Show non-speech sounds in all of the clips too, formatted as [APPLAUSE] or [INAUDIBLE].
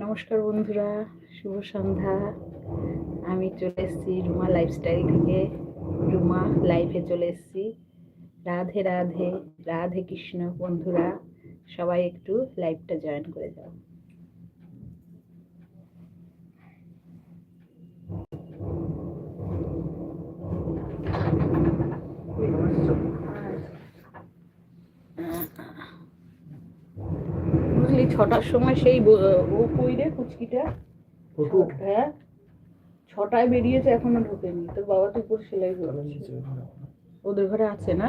নমস্কার বন্ধুরা, শুভ সন্ধ্যা। আমি চলে এসেছি রুমা লাইফস্টাইল থেকে। রুমা লাইফে চলে এসেছি। রাধে রাধে রাধে কৃষ্ণ বন্ধুরা, সবাই একটু লাইফটা জয়েন করে যাও। ছটার সময় সেই ও কই রে কুচকিটা হ্যাঁ ছটায় বেরিয়েছে এখনও ঢোকেনি। তোর বাবা তো উপর সেলাই করছে ওদের ঘরে আছে না?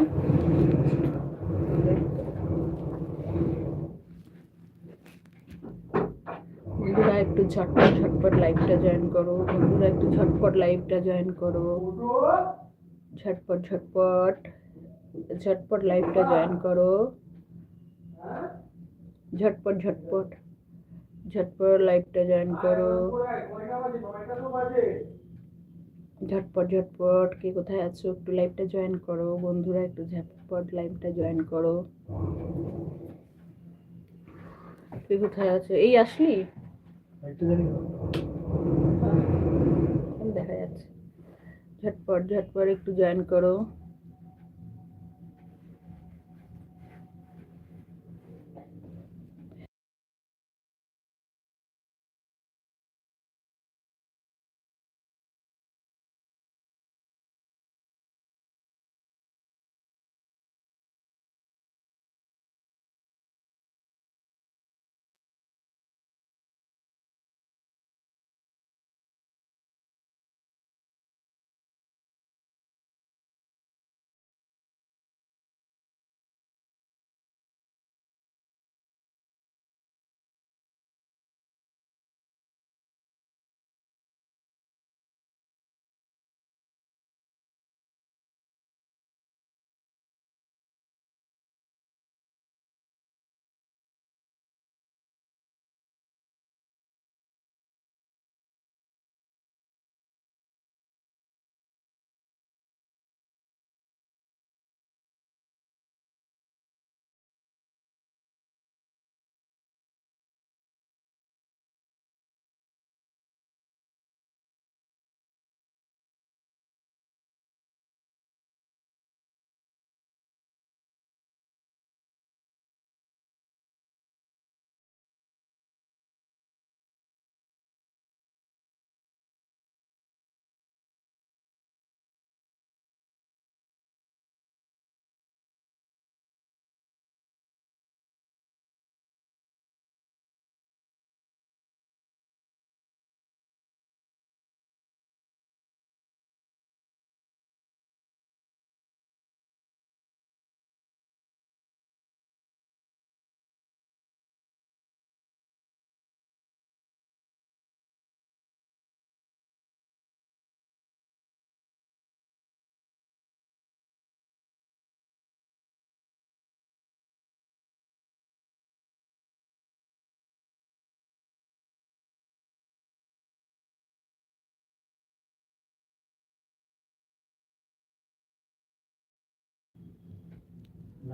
বন্ধুরা একটু ঝটপট ঝটপট লাইভটা জয়েন করো। বন্ধুরা একটু ঝটপট লাইভটা জয়েন করো। ঝটপট ঝটপট ঝটপট লাইভটা জয়েন করো। ঝটপট ঝটপট। ঝটপট লাইভটা জয়েন করো। ঝটপট ঝটপট কে কোথায় আছো? একটু লাইভটা জয়েন করো। বন্ধুরা একটু ঝটপট লাইভটা জয়েন করো। কে কোথায় আছো? এই আসলি? দেখা যাচ্ছে। ঝটপট ঝটপট একটু জয়েন করো।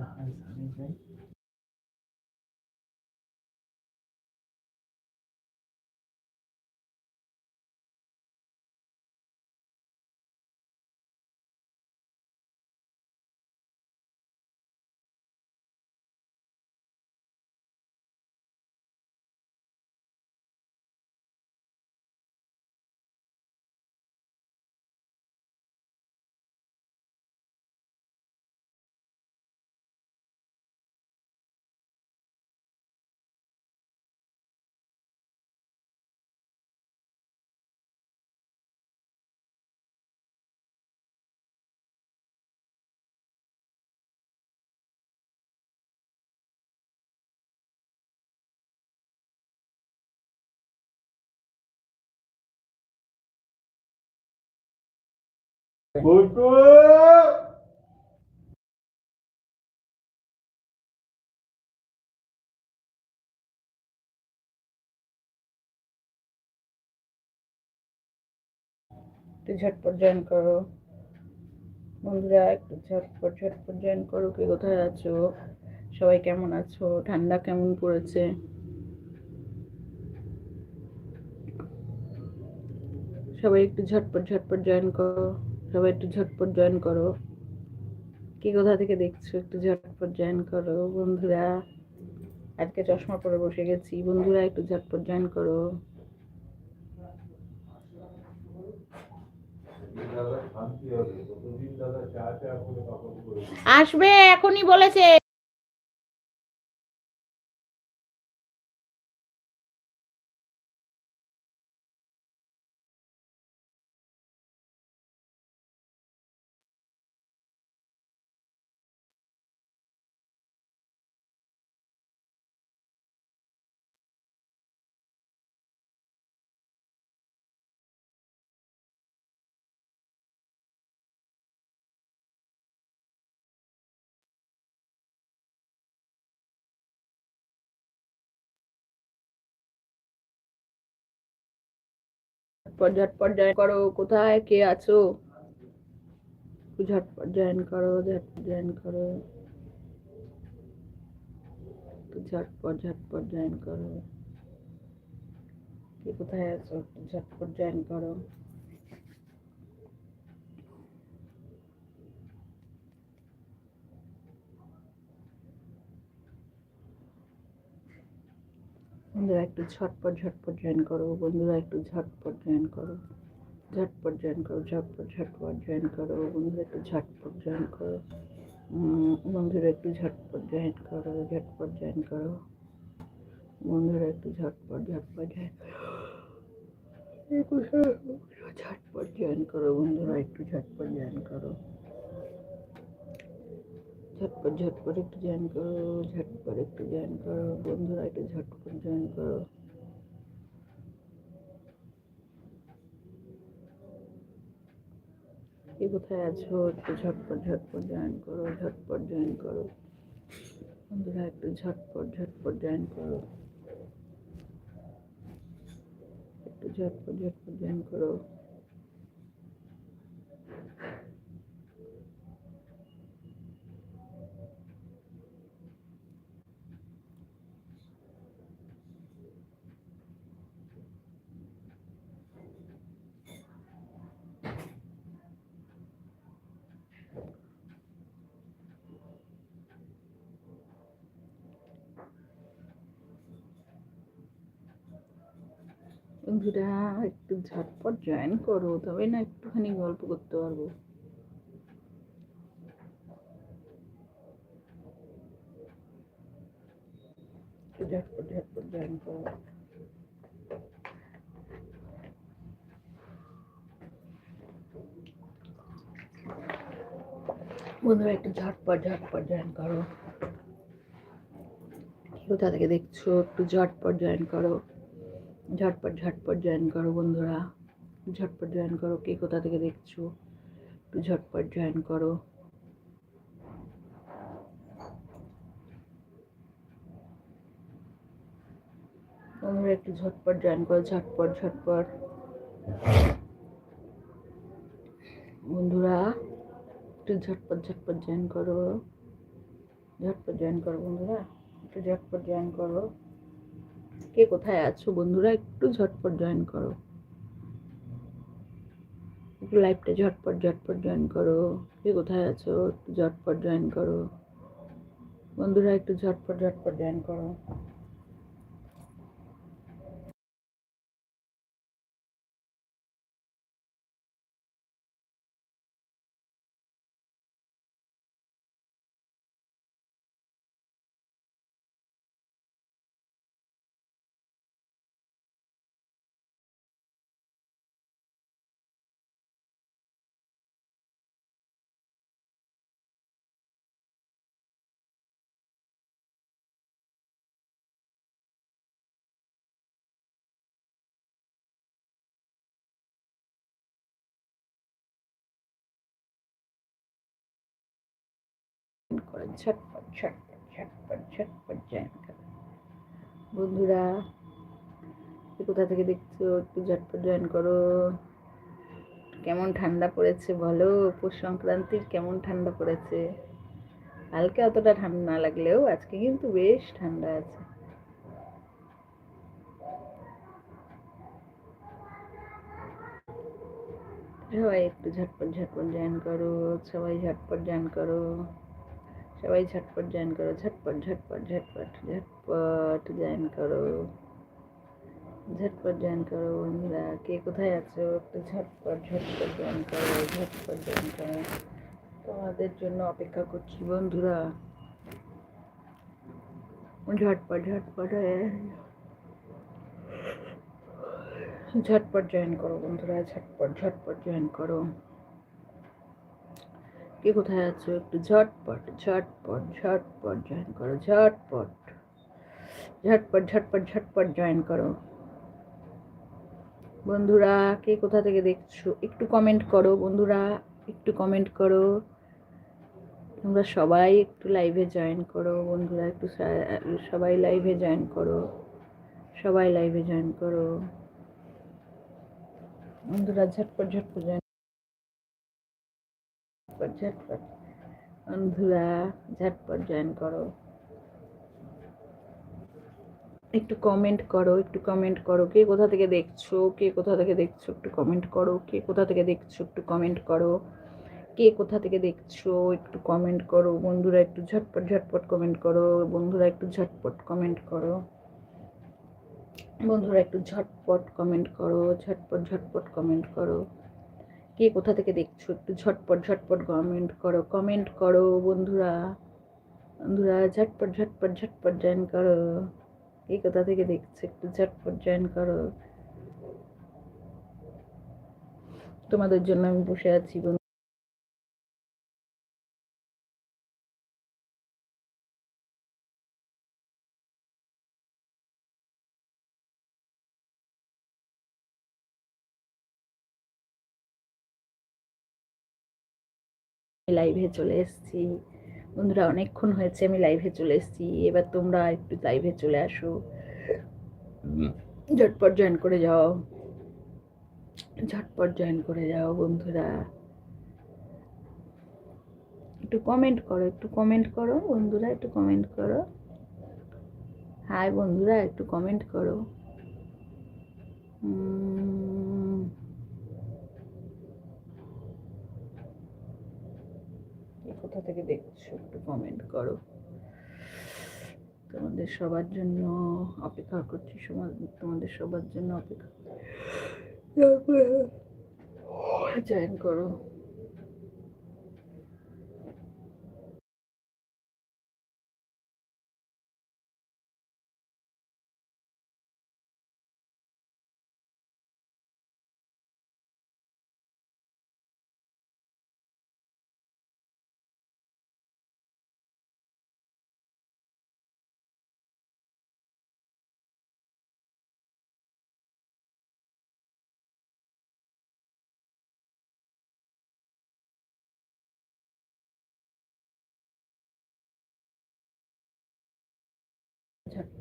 না আমি জানি একটু ঝটপট জয়েন করো। বন্ধুরা, একটু ঝটপট ঝটপট জয়েন করো। কে কোথায় আছো? সবাই কেমন আছো? ঠান্ডা কেমন পড়েছে? সবাই একটু ঝটপট ঝটপট জয়েন করো। সবাই একটু ঝটপট জয়েন করো। কি কোথা থেকে দেখছ? একটু ঝটপট জয়েন করো। বন্ধুরা আজকে চশমা পরে বসে গেছি। বন্ধুরা একটু ঝটপট জয়েন করো। আসবে এখনই বলেছে। ঝটপট ঝটপট জয়েন করো, কোথায়, কে আছো? একটু ঝটপট জয়েন করো, ঝটপট জয়েন করো। একটু ঝটপট ঝটপট জয়েন করো। কে কোথায় আছো? একটু ঝটপট জয়েন করো। বন্ধুরা একটু ঝটপট ঝটপট জয়েন করো বন্ধুরা একটু ঝটপট জয়েন করো ঝটপট জয়েন করো ঝটপট ঝটপট জয়েন করো বন্ধুরা একটু ঝটপট জয়েন করো উম, বন্ধুরা একটু ঝটপট জয়েন করো ঝটপট জয়েন করো বন্ধুরা একটু ঝটপট ঝটপট জয়েন ঝটপট জয়েন করো বন্ধুরা একটু ঝটপট জয়েন করো ঝটপট ঝটপট একটু জয়েন করো ঝটপট একটু জয়েন করো বন্ধুরা একটু ঝটপট জয়েন করো কে কোথায় আছো একটু ঝটপট ঝটপট জয়েন করো ঝটপট জয়েন করো বন্ধুরা একটু ঝটপট ঝটপট জয়েন করো একটু ঝটপট ঝটপট জয়েন করো বন্ধুরা, একটু ঝটপট জয়েন করো, তবে না একটুখানি গল্প করতে পারব। ঝটপট ঝটপট জয়েন করো। বন্ধুরা, একটু ঝটপট ঝটপট জয়েন করো। কোথা থেকে দেখছ? একটু ঝটপট জয়েন করো। ঝটপট ঝটপট জয়েন করো বন্ধুরা। ঝটপট জয়েন করো, কে কোথা থেকে দেখছ? একটু ঝটপট জয়েন করো। বন্ধুরা, একটু ঝটপট জয়েন করো, ঝটপট ঝটপট। বন্ধুরা, একটু ঝটপট ঝটপট জয়েন করো। ঝটপট জয়েন করো বন্ধুরা, একটু ঝটপট জয়েন করো। কে কোথায় আছো? বন্ধুরা, একটু ঝটপট জয়েন করো। একটু লাইভটা ঝটপট ঝটপট জয়েন করো। কে কোথায় আছো? একটু ঝটপট জয়েন করো। বন্ধুরা, একটু ঝটপট ঝটপট জয়েন করো। করো ঝটপট ঝটপট ঝটপট ঝটপট জয়েন করো বন্ধুরা কোথা থেকে দেখছ? একটু ঝটপট জয়েন করো। কেমন ঠান্ডা পড়েছে বলো? পৌষ সংক্রান্তির কেমন ঠান্ডা পড়েছে? কালকে অতটা ঠান্ডা না লাগলেও আজকে কিন্তু বেশ ঠান্ডা আছে। সবাই একটু ঝটপট ঝটপট জয়েন করো। সবাই ঝটপট জয়েন করো। সবাই ঝটপট জয়েন করো, ঝটপট ঝটপট ঝটপট ঝটপট জয়েন করো। ঝটপট জয়েন করো বন্ধুরা, কে কোথায় আছো? একটু ঝটপট ঝটপট জয়েন করো, ঝটপট জয়েন করো। তোমাদের জন্য অপেক্ষা করছি বন্ধুরা। ঝটপট ঝটপট ঝটপট জয়েন করো বন্ধুরা, ঝটপট ঝটপট জয়েন করো। কে কোথায় আছো একটু ঝটপট ঝটপট ঝটপট জয়েন করো, ঝটপট। ঝটপট ঝটপট ঝটপট জয়েন করো। বন্ধুরা, কে কোথা থেকে দেখছ একটু কমেন্ট করো। বন্ধুরা, একটু কমেন্ট করো। তোমরা সবাই একটু লাইভে জয়েন করো। বন্ধুরা, একটু সবাই লাইভে জয়েন করো। সবাই লাইভে জয়েন করো। বন্ধুরা, ঝটপট ঝটপট জয়েন ঝটপট ঝটপট। বন্ধুরা ঝটপট জয়েন করো। একটু কমেন্ট করো, একটু কমেন্ট করো। কে কোথা থেকে দেখছ? কে কোথা থেকে দেখছ? একটু কমেন্ট করো। কে কোথা থেকে দেখছ? একটু কমেন্ট করো। কে কোথা থেকে দেখছ? একটু কমেন্ট করো। বন্ধুরা, একটু ঝটপট ঝটপট কমেন্ট করো। বন্ধুরা, একটু ঝটপট কমেন্ট করো। বন্ধুরা, একটু ঝটপট কমেন্ট করো। ঝটপট ঝটপট কমেন্ট করো। কে কোথা থেকে দেখছ? একটু ঝটপট ঝটপট কমেন্ট করো কমেন্ট করো বন্ধুরা। বন্ধুরা, ঝটপট ঝটপট ঝটপট জয়েন করো। কে কোথা থেকে দেখছ? একটু ঝটপট জয়েন করো। তোমাদের জন্য আমি বসে আছি লাইভে চলে এসেছি। বন্ধুরা অনেকক্ষণ হয়েছে আমি লাইভে চলে এসেছি। এবার তোমরা একটু লাইভে চলে আসো। ঝটপট জয়েন করে যাও। ঝটপট জয়েন করে যাও বন্ধুরা। একটু কমেন্ট করো একটু কমেন্ট করো বন্ধুরা একটু কমেন্ট করো। হাই বন্ধুরা একটু কমেন্ট করো। উম, কোথা থেকে দেখছ একটু কমেন্ট করো। তোমাদের সবার জন্য অপেক্ষা করছি সমাজ তোমাদের সবার জন্য অপেক্ষা। জয়েন করো।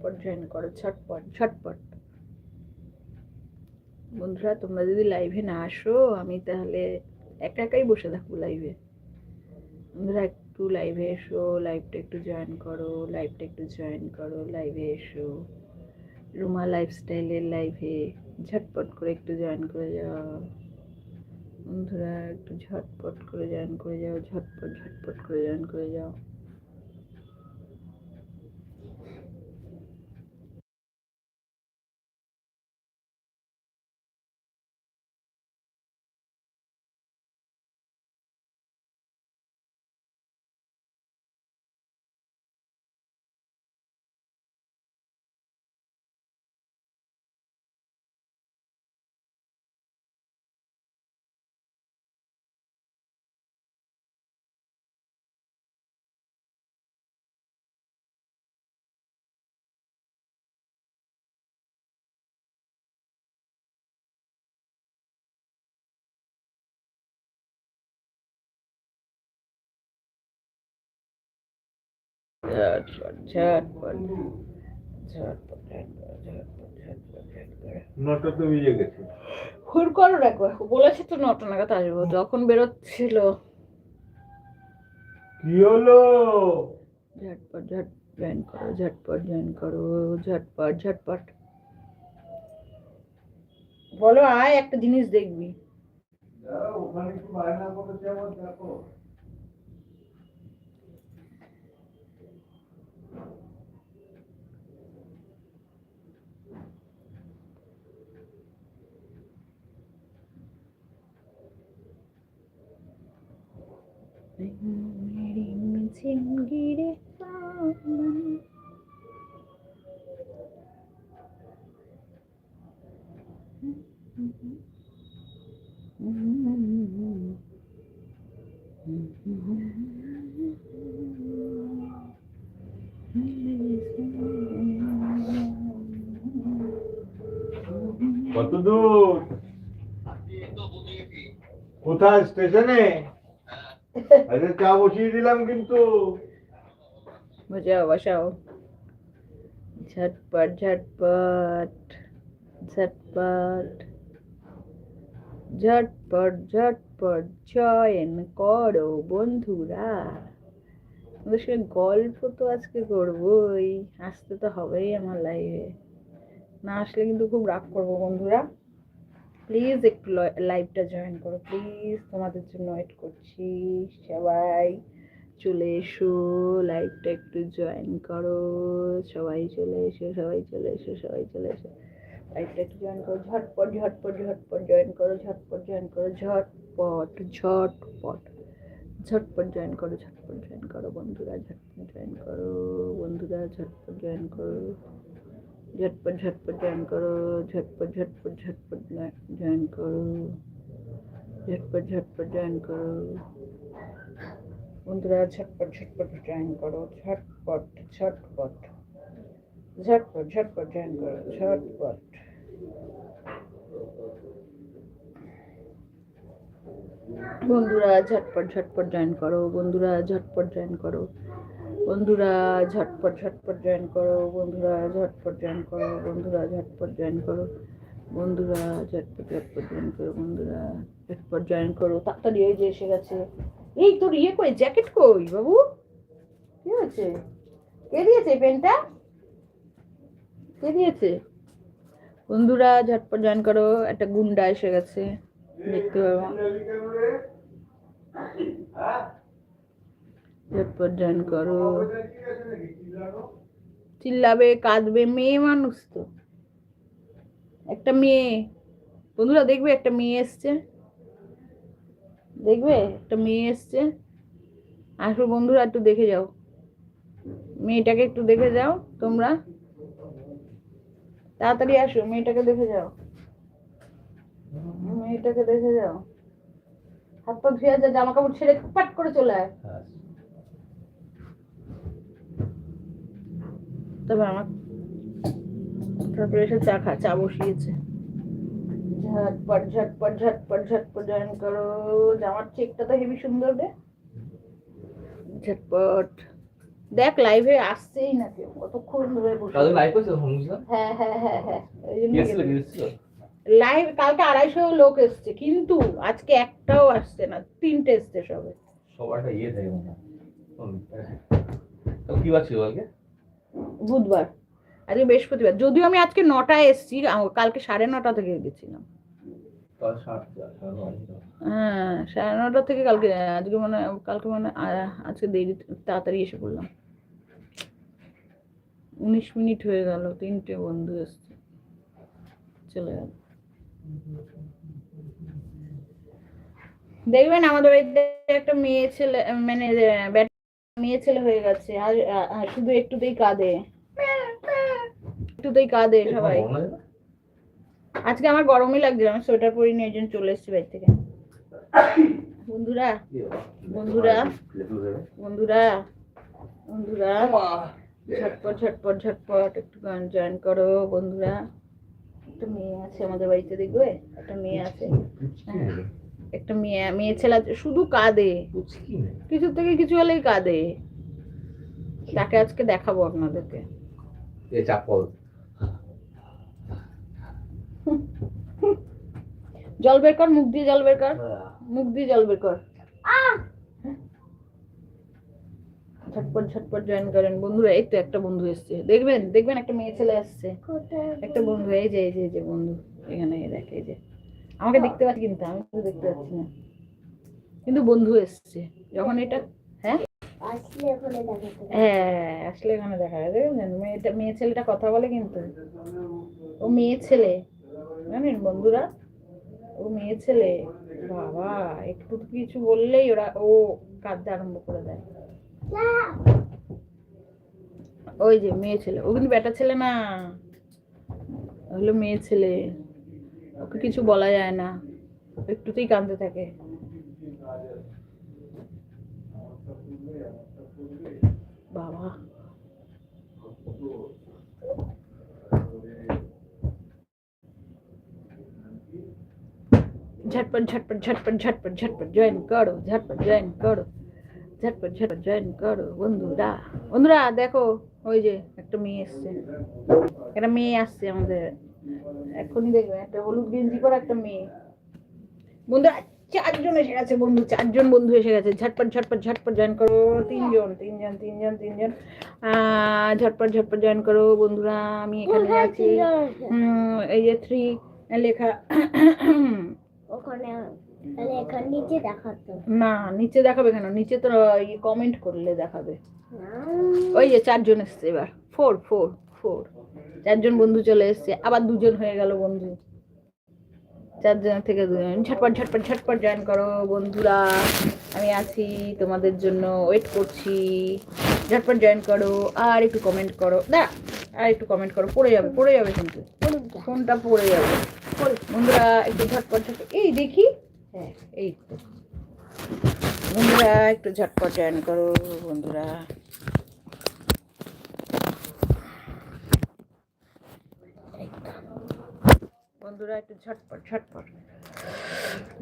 ঝটপট জয়েন করো, ঝটপট ঝটপট। বন্ধুরা, তোমরা যদি লাইভে না আসো, আমি তাহলে একা একাই বসে থাকব লাইভে বন্ধুরা, একটু লাইভে এসো লাইভটা একটু জয়েন করো লাইভটা একটু জয়েন করো লাইভে এসো। রুমা লাইফস্টাইলের লাইভে ঝটপট করে একটু জয়েন করে যাও। বন্ধুরা, একটু ঝটপট করে জয়েন করে যাও, ঝটপট ঝটপট করে জয়েন করে যাও। নটা তো গেছে। করো রাখো বলেছি তো নটা নাগাদ আসব। তখন বেরোচ্ছিল। কি হলো? ঝটপট ঝট জয়েন করো ঝটপট জয়েন করো ঝটপট ঝটপট। বলো আয় একটা জিনিস দেখবি। ওখানে একটু বায়না আমার দেখো। ঝিমঝিমগিরে পাবন কত দূর কোথায় স্টেশনে আরে চা বসিয়ে দিলাম কিন্তু। বসাও বসাও। ঝটপট ঝটপট ঝটপট। ঝটপট ঝটপট, জয়েন করো বন্ধুরা। আমাদের সঙ্গে গল্প তো আজকে করবোই। আসতে তো হবেই আমার লাইভে না আসলে কিন্তু খুব রাগ করব বন্ধুরা। প্লিজ একটু লাইভটা জয়েন করো প্লিজ তোমাদের জন্য ওয়েট করছি। সবাই চলে এসো লাইভটা একটু জয়েন করো। সবাই চলে এসো, সবাই চলে এসো, সবাই চলে এসো। লাইভটা একটু জয়েন করো, ঝটপট ঝটপট ঝটপট জয়েন করো, ঝটপট জয়েন করো, ঝটপট ঝটপট। ঝটপট জয়েন করো, ঝটপট জয়েন করো, বন্ধুরা, ঝটপট জয়েন করো, বন্ধুরা, ঝটপট জয়েন করো। ঝটপট ঝটপট জয়েন করো ঝটপট ঝটপট ঝটপট জয়েন করো ঝটপট ঝটপট জয়েন করো বন্ধুরা ঝটপট ঝটপট জয়েন করো ঝটপট ঝটপট ঝটপট ঝটপট জয়েন করো ঝটপট বন্ধুরা ঝটপট ঝটপট জয়েন করো বন্ধুরা ঝটপট জয়েন করো বন্ধুরা, ঝটপট ঝটপট জয়েন করো। বন্ধুরা, ঝটপট জয়েন করো। বন্ধুরা, ঝটপট জয়েন করো। বন্ধুরা, ঝটপট ঝটপট জয়েন করো। বন্ধুরা, ঝটপট জয়েন করো। তাড়াতাড়ি এই যে এসে গেছে। এই তোর ইয়ে কই? জ্যাকেট কই বাবু? কি হয়েছে? কে দিয়েছে পেনটা কে দিয়েছে? বন্ধুরা, ঝটপট জয়েন করো। একটা গুন্ডা এসে গেছে। দেখতে পাবো। ঝটপট জয়েন করো। চিল্লাবে, কাঁদবে, মেয়ে মানুষ তো। একটা মেয়ে। বন্ধুরা, দেখবে একটা মেয়ে এসছে। দেখবে? একটা মেয়ে এসছে। আসো বন্ধুরা, একটু দেখে যাও। মেয়েটাকে একটু দেখে যাও, তোমরা। তাড়াতাড়ি আসো, মেয়েটাকে দেখে যাও। মেয়েটাকে দেখে যাও। হাত পা ধুয়ে যা জামা কাপড় ছেড়ে পাট করে চলে আয়। তবে আমার তারপরে এসে চা খা চা বসিয়েছে। ঝটপট ঝটপট ঝটপট ঝটপট জয়েন করো। জামার চেকটা তো হেবি সুন্দর রে। ঝটপট দেখ লাইভে আসছেই না কেউ। কতক্ষণ ধরে বসে কালকে লাইভ করছ হ্যাঁ হ্যাঁ হ্যাঁ হ্যাঁ। লাইভ কালকে আড়াইশো লোক এসছে কিন্তু আজকে একটাও আসছে না। তিনটে এসছে সবে। সবার ইয়ে থাকে মনে হয়। কি বার ছিল কালকে? বুধবার আজকে বৃহস্পতিবার। যদিও আমি আজকে নটায় এসছি কালকে সাড়ে নটা থেকে গেছিলাম। নয় হ্যাঁ সাড়ে নটা থেকে কালকে আজকে মানে কালকে মানে আজকে দেরি তাড়াতাড়ি এসে পড়লাম। উনিশ মিনিট হয়ে গেল তিনটে বন্ধু এসছে। চলে গেল। দেখবেন আমাদের বাড়িতে একটা মেয়ে ছেলে মানে মেয়ে ছেলে হয়ে গেছে আর শুধু একটুতেই কাঁদে। একটুতেই কাঁদে সবাই? আজকে আমার গরমই লাগছে আমি সোয়েটার পরি নিয়ে জন্য চলে এসেছি বাড়ি থেকে। বন্ধুরা বন্ধুরা। বন্ধুরা বন্ধুরা ঝটপট ঝটপট ঝটপট একটু গান জয়েন করো বন্ধুরা। একটা মেয়ে আছে আমাদের বাড়িতে দেখবে? একটা মেয়ে আছে। নেবে? একটা মেয়ে মেয়ে ছেলে শুধু কাঁদে। কিছু থেকে কিছু হলেই কাঁদে। তাকে আজকে দেখাবো আপনাদেরকে। জল বের কর মুখ দিয়ে জল বের কর। মুখ দিয়ে জল বের কর। ঝটপট ঝটপট জয়েন করেন। বন্ধুরা এই তো একটা বন্ধু এসছে। দেখবেন দেখবেন একটা মেয়ে ছেলে আসছে। একটা বন্ধু এই যে এই যে যে বন্ধু। এখানে এই দেখ এই যে। আমাকে দেখতে পাচ্ছি কিন্তু আমি কিন্তু দেখতে পাচ্ছি না। কিন্তু বন্ধু এসছে। যখন এটা হ্যাঁ? হ্যাঁ আসলে এখানে দেখা যায় দেখেছেন মেয়েটা মেয়ে ছেলেটা কথা বলে কিন্তু। ও মেয়ে ছেলে। জানেন বন্ধুরা? ও মেয়ে ছেলে। বাবা একটু কিছু বললেই ওরা ও কাঁদতে আরম্ভ করে দেয়। ওই যে মেয়ে ছেলে। ও কিন্তু বেটা ছেলে না। হলো মেয়ে ছেলে। ওকে কিছু বলা যায় না একটুতেই কাঁদতে থাকে বাবা झटपट झटपट झटपट झटपट झटपट জয়েন করো ঝটপট জয়েন করো ঝটপট ঝটপট জয়েন করো বন্ধুরা বন্ধুরা দেখো ওই যে একটা মেয়ে এসছে একটা মেয়ে আসছে আমাদের এখনই দেখবে একটা হলুদ গেঞ্জি পরা একটা মেয়ে। বন্ধুরা চারজন এসে গেছে বন্ধু চারজন বন্ধু এসে গেছে। ঝটপট ঝটপট ঝটপট জয়েন করো। তিনজন তিনজন তিনজন তিনজন। ঝটপট ঝটপট জয়েন করো। বন্ধুরা আমি এখানে আছি। এই যে থ্রি লেখা। ওখানে নিচে দেখাতো। না নিচে দেখাবে কেন? নিচে তো কমেন্ট করলে দেখাবে। ওই যে চারজন এসছে এবার। ফোর ফোর ফোর চারজন বন্ধু চলে এসছে, আবার দুজন হয়ে গেল বন্ধু। চারজন থেকে দুজন। ঝটপট ঝটপট ঝটপট জয়েন করো বন্ধুরা। আমি আছি তোমাদের জন্য ওয়েট করছি। ঝটপট জয়েন করো, আর একটু কমেন্ট করো। না আর একটু কমেন্ট করো। পড়ে যাবে পড়ে যাবে কিন্তু। ফোনটা পড়ে যাবে। বন্ধুরা, একটু ঝটপট ঝটপট। এই দেখি। হ্যাঁ এই তো। বন্ধুরা, একটু ঝটপট জয়েন করো, বন্ধুরা এই তো। বন্ধুরা, একটু ঝটপট ঝটপট।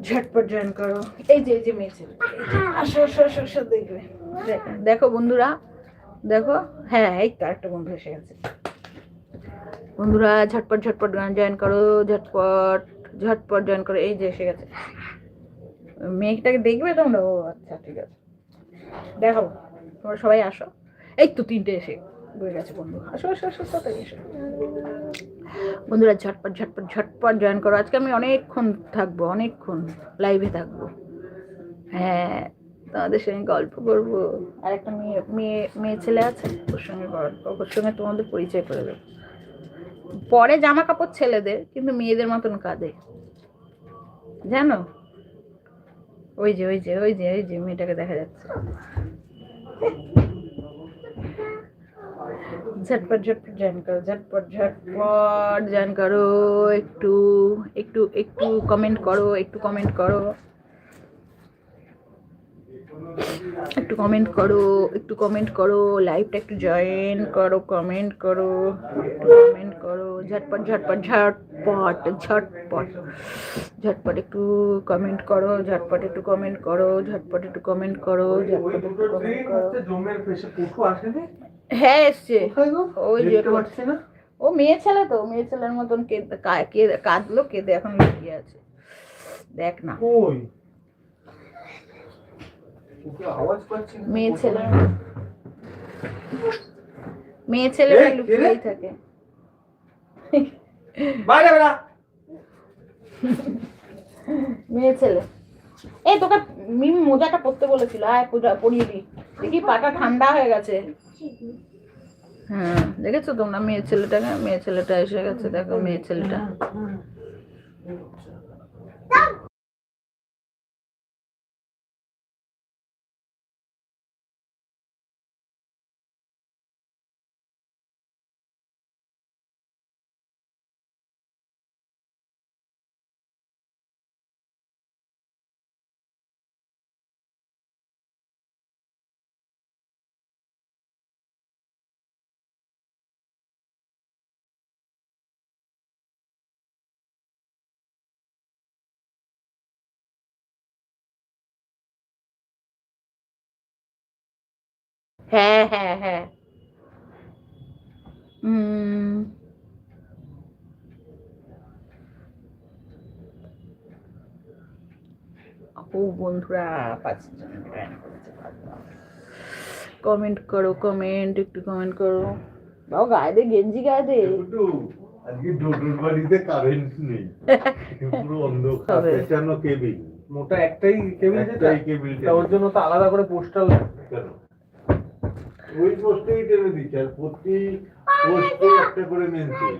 ঝটপট জয়েন করো। এই যে এই যে মেয়ে ছেলে আসো আসো আসো আসো, দেখবে। দেখো বন্ধুরা, দেখো। হ্যাঁ এই তো একটা বন্ধু এসে গেছে। বন্ধুরা, ঝটপট ঝটপট গান জয়েন করো, ঝটপট ঝটপট জয়েন করো। এই যে এসে গেছে। মেয়েটাকে দেখবে তোমরা? ও আচ্ছা ঠিক আছে। দেখাবো তোমরা সবাই আসো। এই তো তিনটে এসে বয়ে গেছে বন্ধু। আসো আসো আসো, তাড়াতাড়ি এসো। বন্ধুরা ঝটপট ঝটপট ঝটপট জয়েন করো। আজকে আমি অনেকক্ষণ থাকব, অনেকক্ষণ লাইভে থাকব। হ্যাঁ তোমাদের সঙ্গে গল্প করব। আর একটা মেয়ে মেয়ে মেয়ে ছেলে আছে, ওর সঙ্গে গল্প, ওর সঙ্গে তোমাদের পরিচয় করে দেবো। পরে জামা কাপড় ছেলেদের, কিন্তু মেয়েদের মতন কাঁদে জানো? ওই যে ওই যে ওই যে ওই যে, মেয়েটাকে দেখা যাচ্ছে। ঝটপট ঝটপট জয়েন করো, ঝটপট ঝটপট জয়েন করো। একটু একটু একটু কমেন্ট করো, একটু কমেন্ট করো। একটু কমেন্ট করো, একটু কমেন্ট করো লাইভটা একটু জয়েন করো কমেন্ট করো কমেন্ট করো। ঝটপট ঝটপট ঝটপট ঝটপট ঝটপট একটু কমেন্ট করো, ঝটপট একটু কমেন্ট করো, ঝটপট একটু কমেন্ট করো, ঝটপট একটু কমেন্ট করো। হ্যাঁ এসছে। ওই যে ও মেয়ে ছেলে তো মেয়ে ছেলের মতন কাঁদলো কেঁদে এখন লুকিয়ে আছে। দেখ না। মেয়ে ছেলে মেয়ে ছেলে লুকিয়েই থাকে। মেয়ে ছেলে। এই তোকে মিমি মোজাটা পরতে বলেছিল, আয় পরিয়ে দি দেখি পাটা ঠান্ডা হয়ে গেছে। হ্যাঁ দেখেছ তোমরা মেয়ে ছেলেটাকে? মেয়ে ছেলেটা এসে গেছে, দেখো মেয়ে ছেলেটা। হ্যাঁ হ্যাঁ হ্যাঁ। কমেন্ট করো কমেন্ট একটু কমেন্ট করো। বাবা গায়ে দে গেঞ্জি গায়ে দে। আজকে বাড়িতে [LAUGHS] অন্ধকার। কেবিল মোটা একটাই কেবিল ওর জন্য তো আলাদা করে পোস্টাল কেন? ওই পোস্টেই টেনে দিচ্ছে আর প্রতি পোস্টে একটা করে মেনশন।